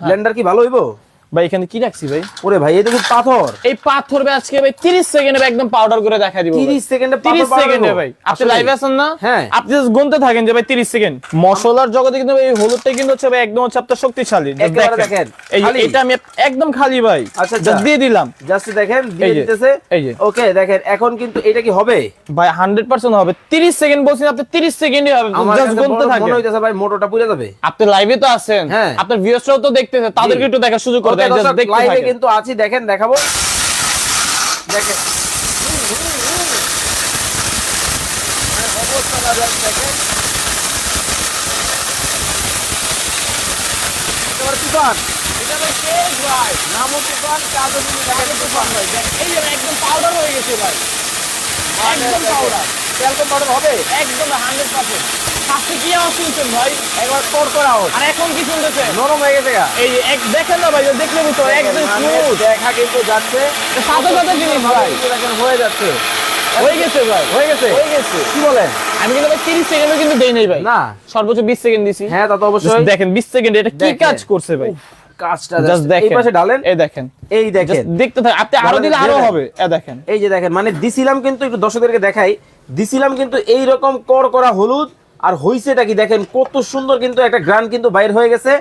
Blender কি ভালো হইবো? ভাই এখানে কি রাখছি ভাই? ওরে ভাই এই দেখুন পাথর। এই পাথর ভাই আজকে ভাই 30 সেকেন্ডে একদম পাউডার করে দেখা দিব 30 সেকেন্ডে 30 সেকেন্ডে ভাই। আপনি লাইভে আছেন না? হ্যাঁ। আপনি জাস্ট গুনতে থাকেন যে ভাই 30 সেকেন্ড মশলার জগতে কিন্তু এই হলুদটাই কিন্তু হচ্ছে ভাই একদম হচ্ছে আপনার শক্তিশালী। একেবারে দেখেন, এই এটা আমি একদম খালি ভাই। আচ্ছা, জাস্ট আচ্ছা। দিয়ে দিলাম। জাস্ট দেখেন দিয়ে দিতেছে। এই যে। ওকে দেখেন এখন কিন্তু এটা কি হবে? ভাই 100% হবে। 30 সেকেন্ড বলছেন আপনি 30 সেকেন্ডই হবে। জাস্ট গুনতে থাকেন মনে হইতেছে ভাই মোটরটা পুড়ে যাবে। আপনি লাইভে তো আছেন। হ্যাঁ। আপনার ভিউয়ার্সরাও তো দেখতেছে তাদেরকে একটু দেখার সুযোগ করে ওকে দর্শক লাইভে কিন্তু আছি দেখেন দেখাবো। দেখেন। একদম পাউডার হয়ে গেছে ভাই। একদম পাউডার তেলকম পাউডার হবে। একদম 100% ফার্স্টে কি আওয়াজ শুনছেন ভাই। একবার করা আর এখন কি শুনতেছেন নরম হয়ে গেছে এই এক দেখেন না ভাই দেখলে বুঝতে একদম মানে স্মুথ দেখা কিন্তু যাচ্ছে। সাদা সাদা জিনিস ভাই। হয়ে যাচ্ছে। হয়ে গেছে ভাই। হয়ে গেছে। হয়ে গেছে। কি বলেন? আমি কিন্তু ভাই 30 সেকেন্ডও কিন্তু দেই নাই ভাই। না। সর্বোচ্চ 20 সেকেন্ড দিছি। হ্যাঁ তা তো অবশ্যই। দেখেন 20 সেকেন্ড এটা কি কাজ করছে ভাই? কাজটা জাস্ট just এই দেখেন। পাশে ঢালেন। এই দেখেন। এই দেখেন। দেখতে থাকেন আপনি আরও দিলে আরও হবে। এ দেখেন। এই যে দেখেন মানে দিছিলাম কিন্তু একটু দর্শকদেরকে দেখাই। দিছিলাম কিন্তু এই রকম কর করা হলুদ, আর হইছেটা কি দেখেন, কত সুন্দর কিন্তু একটা গ্রান কিন্তু বাইর হয়ে গেছে।